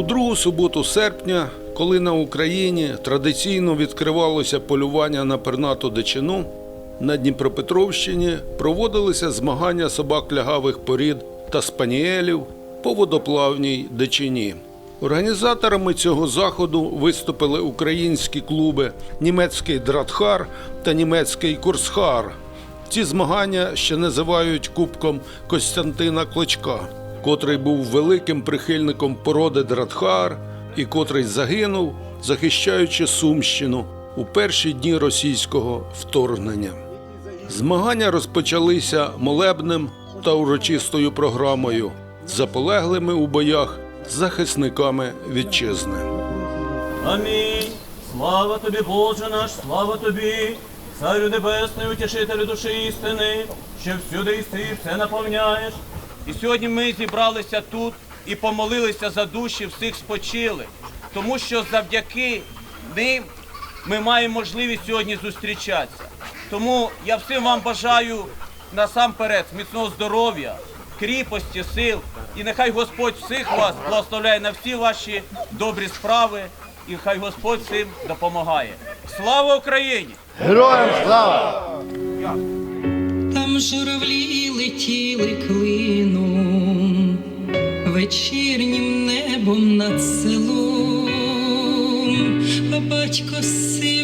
У другу суботу серпня, коли на Україні традиційно відкривалося полювання на пернату дичину, на Дніпропетровщині проводилися змагання собак лягавих порід та спаніелів по водоплавній дичині. Організаторами цього заходу виступили українські клуби німецький Дратхар та німецький Курсхар. Ці змагання ще називають Кубком Костянтина Клочка, котрий був великим прихильником породи Дратхар і котрий загинув, захищаючи Сумщину у перші дні російського вторгнення. Змагання розпочалися молебним та урочистою програмою заполеглими у боях захисниками вітчизни. Амінь. Слава тобі, Боже наш, слава тобі, Царю Небесний, утішителю душі істини, що всюди і все наповняєш. І сьогодні ми зібралися тут і помолилися за душі всіх спочилих, тому що завдяки ним ми маємо можливість сьогодні зустрічатися. Тому я всім вам бажаю насамперед міцного здоров'я, кріпості, сил. І нехай Господь всіх вас благословляє на всі ваші добрі справи, і хай Господь всім допомагає. Слава Україні! Героям слава! Журавлі летіли клином, вечірнім небом над селом, а батько сивий,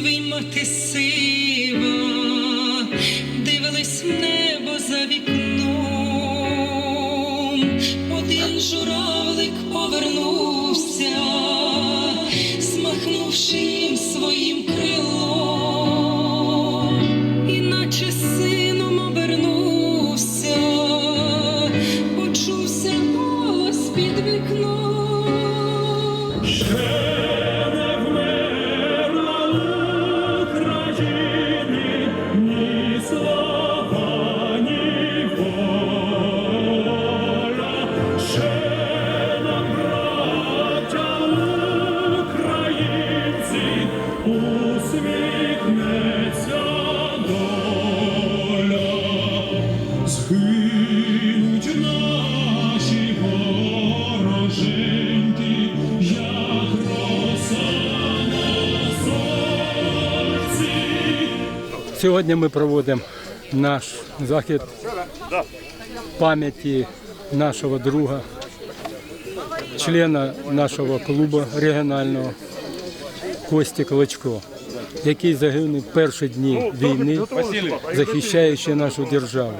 Сьогодні ми проводимо наш захід пам'яті нашого друга, члена нашого клубу регіонального Кості Клочко, який загинув перші дні війни, захищаючи нашу державу.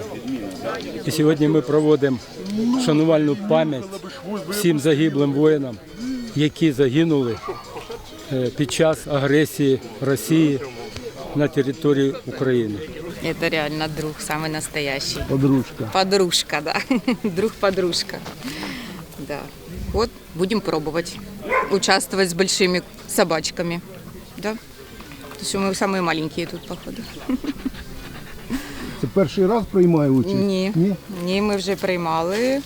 І сьогодні ми проводимо шанувальну пам'ять всім загиблим воїнам, які загинули е, під час агресії Росії на території України. Это реально друг, самый настоящий. Подружка. Подружка, да. Друг-подружка. Да. Вот, будем пробовать участвовать с большими собачками. Да. То есть мы самые маленькие тут, походу. Це перший раз приймаю участь? Ні. Ні? Ні, ми вже приймали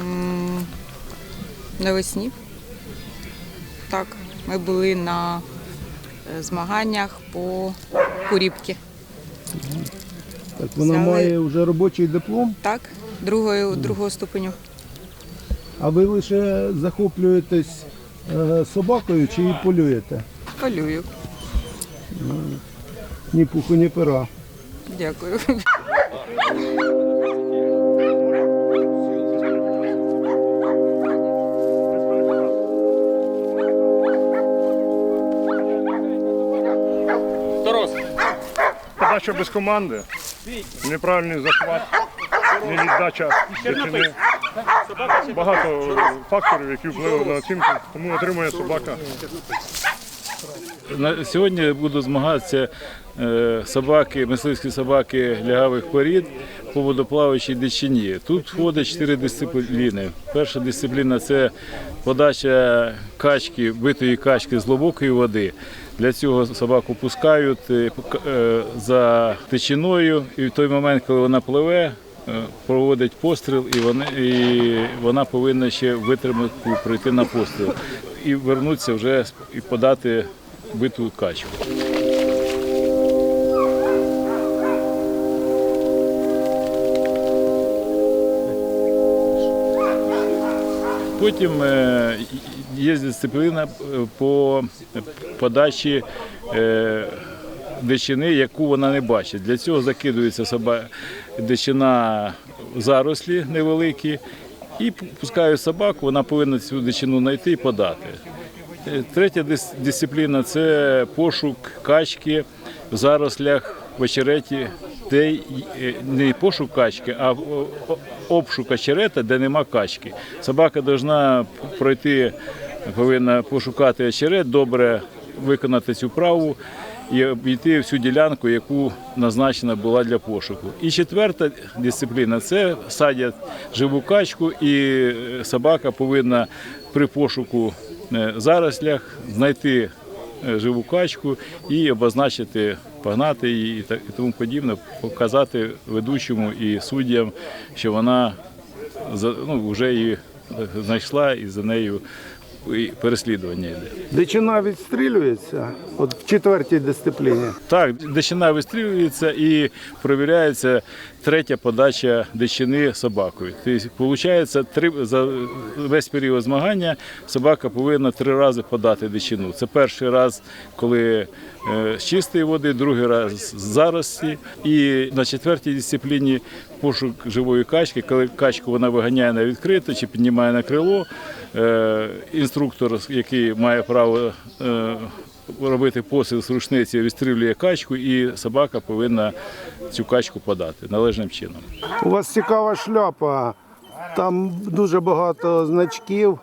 м, навесні. Так, ми були на е, змаганнях по куріпки. Так, вона Взяли. має вже робочий диплом, Так, другого, другого ступеню. а ви лише захоплюєтесь е, собакою чи і полюєте? Полюю. Ні пуху, ні пера. Дякую. Подача без команди, неправильний захват, невіддача дитини. Багато факторів, які впливають на оцінку, тому отримує собака. На сьогодні буду змагатися е, собаки, мисливські собаки лягавих порід по водоплаваючій дичині. Тут входить чотири дисципліни. Перша дисципліна це подача качки, битої качки з глибокої води. Для цього собаку пускають е, е, за течіною, і в той момент, коли вона пливе, е, проводить постріл, і вона, і вона повинна ще витримати пройти на постріл і вернутися вже і подати биту качку. Потім є дисципліна е, по подачі е, дичини, яку вона не бачить. Для цього закидується соба... дичина в зарослі невеликі і пускають собаку, вона повинна цю дичину знайти і подати. Е, Третя дис- дисципліна це пошук качки в зарослях в очереті, де не пошук качки, а обшук очерета, де нема качки. Собака повинна пройти, повинна пошукати очерет, добре виконати цю праву і обійти всю ділянку, яку назначена була для пошуку. І четверта дисципліна це садять живу качку, і е, собака повинна при пошуку е, зарослях знайти е, живу качку і обозначити, погнати її і тому подібне, показати ведучому і суддям, що вона ну, вже її знайшла і за нею і переслідування йде. Дичина відстрілюється от в четвертій дисципліні. Так, дичина вистрілюється і перевіряється третя подача дичини собакою. Тобто, виходить, три, за весь період змагання собака повинна три рази подати дичину. Це перший раз, коли е, з чистої води, другий раз з зарості. І на четвертій дисципліні пошук живої качки, коли качку вона виганяє на відкрито чи піднімає на крило. Е, інструктор, який має право е, робити посил з рушниці, відстрілює качку, і собака повинна цю качку подати належним чином. У вас цікава шляпа. Там дуже багато значків.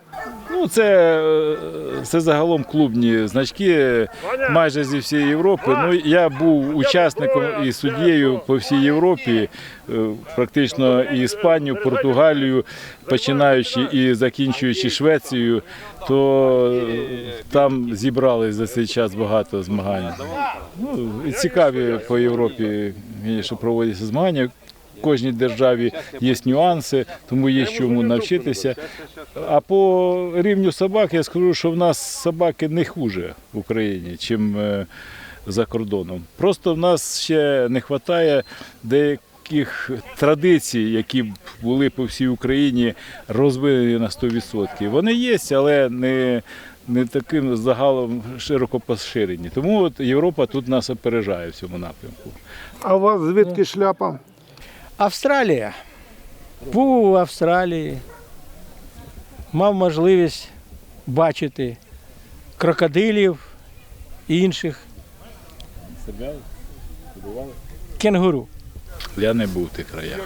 Ну, це, е, це загалом клубні значки майже зі всієї Європи. Ну, я був учасником і суддєю по всій Європі, е, практично і Іспанію, Португалію, починаючи і закінчуючи Швецією, то е, там зібрали за цей час багато змагань. Ну, цікаві по Європі, звісно, проводяться змагання. Кожній державі є нюанси, тому є чому навчитися. А по рівню собак я скажу, що в нас собаки не хуже в Україні, чим е, за кордоном. Просто в нас ще не вистачає деяких традицій, які були по всій Україні розвинені на 100%. Вони є, але не, не таким загалом широко поширені. Тому от Європа тут нас опережає в цьому напрямку. А у вас звідки шляпа? Австралія. Був у Австралії. Мав можливість бачити крокодилів і інших кенгуру. Я не був в тих краях.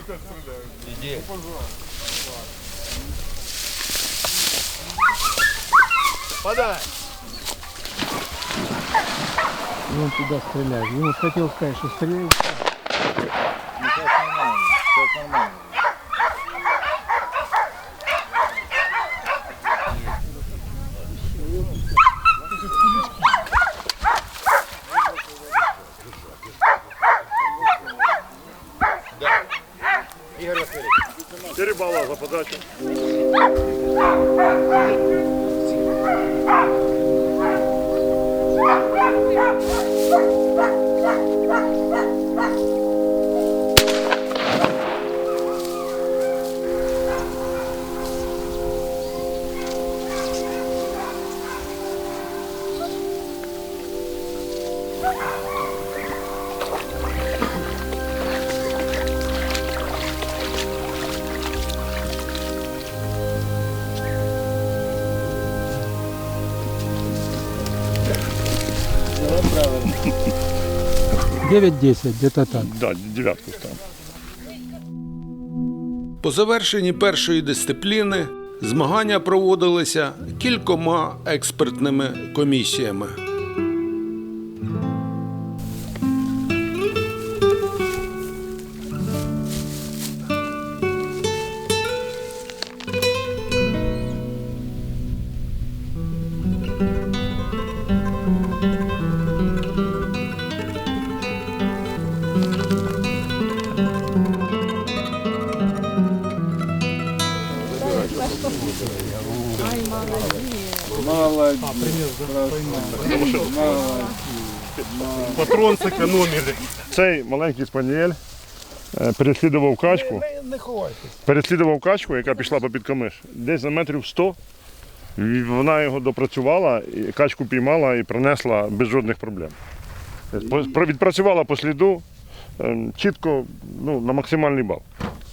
И он туда стреляет. Ему хотел сказать, что стреляй. Чотири балла за подачу. Девять 10 где-то так. Да, дев'ятку ставимо. По завершенні першої дисципліни змагання проводилися кількома експертними комісіями. Патрон зекономили. Цей маленький спаніель е, переслідував качку. Переслідував качку, яка пішла по під камиш. Десь за метрів 100. Вона його допрацювала, качку піймала і принесла без жодних проблем. Відпрацювала по сліду е, чітко ну, на максимальний бал.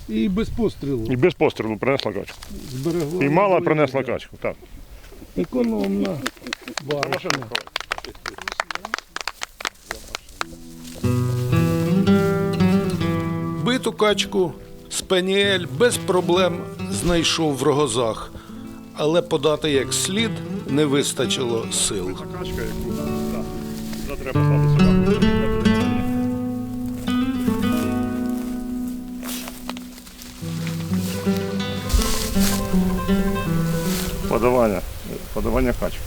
І без пострілу. І без пострілу принесла качку. Зберегла. Піймала, можливість, принесла да. качку. Так. Економна. Баришня. Биту качку Спаніель без проблем знайшов в рогозах, але подати як слід не вистачило сил. Качка, яку треба Подавання. Подавання качки.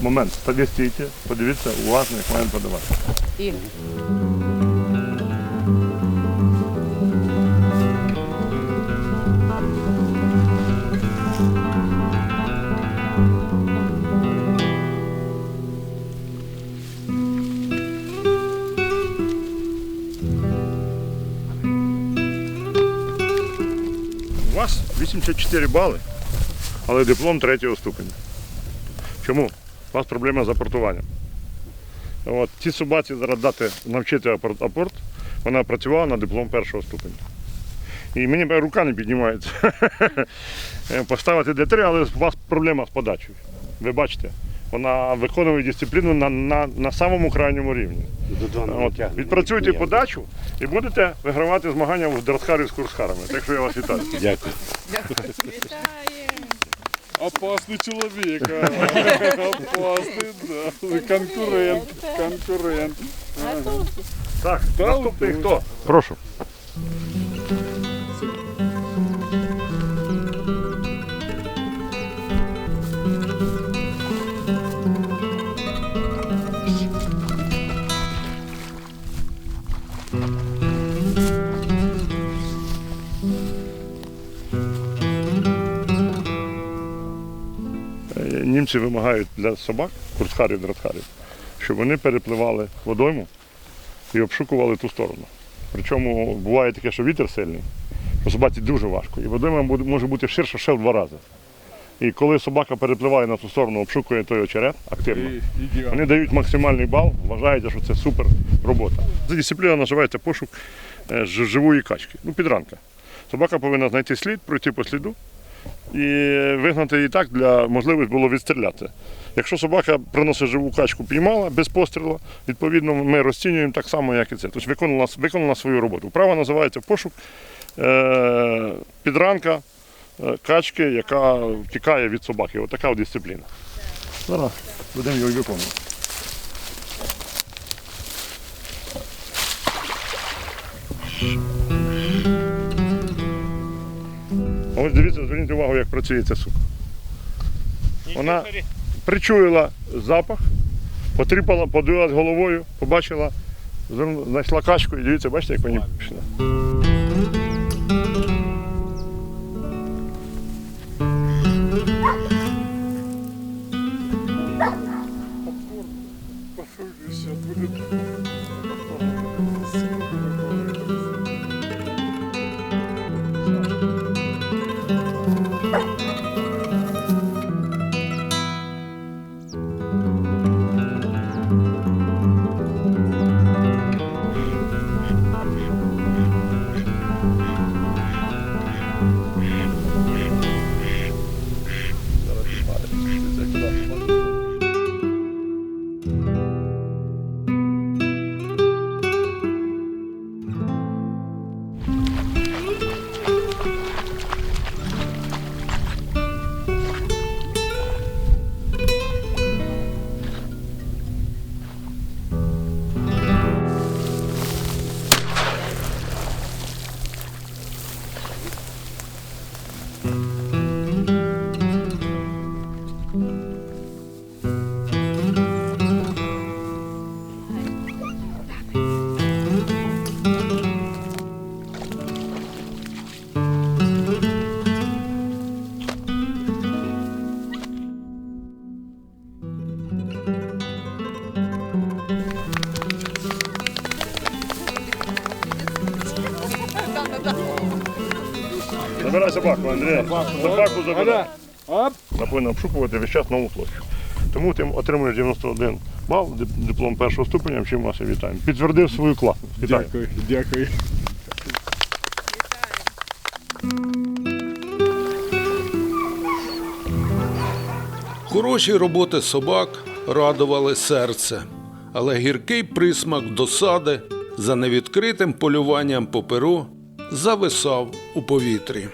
Момент. Тоді стійте, подивіться уважно, як маємо подавати. 84 бали, але диплом третього ступеня. Чому? У вас проблема з апортуванням. От, ці собаці зараз дати навчити апорт, апорт, вона працювала на диплом першого ступеня. І мені рука не піднімається. Поставити Д3, але у вас проблема з подачею. Ви бачите, вона виконує дисципліну на, на, на самому крайньому рівні. От, відпрацюйте подачу і будете вигравати змагання в Дратхарі з курсхарами. Так що я вас вітаю. Опасний чоловік. Опасний, да. Конкурент. Конкурент. Так, наступний хто? Прошу. Німці вимагають для собак, курсхарів, дратхарів, щоб вони перепливали водойму і обшукували ту сторону. Причому буває таке, що вітер сильний, що собаці дуже важко. І водойма може бути ширша ще в два рази. І коли собака перепливає на ту сторону, обшукує той очерет активно, вони дають максимальний бал, вважають, що це супер робота. Ця дисципліна називається пошук е, живої качки, ну підранка. Собака повинна знайти слід, пройти по сліду і вигнати її так, для можливості було відстріляти. Якщо собака приносить живу качку, піймала без пострілу, відповідно ми розцінюємо так само, як і це. Тобто виконала, виконала свою роботу. Вправа називається пошук е, підранка е, качки, яка втікає від собаки. Ось така от дисципліна. Зараз будемо його виконувати. А Ось дивіться, зверніть увагу, як працює ця сука. Вона причуяла запах, потріпала, подивилась головою, побачила, знайшла качку і дивіться, бачите, як вони пішли. Андрій. Собаку забирай. Вона повинна обшукувати весь час нову площу. Тому ти отримуєш 91 бал, диплом першого ступеня, чим вас і вітаємо. Підтвердив свою класність. Вітаю. Дякую, дякую. Хороші роботи собак радували серце, але гіркий присмак досади за невідкритим полюванням по перу зависав у повітрі.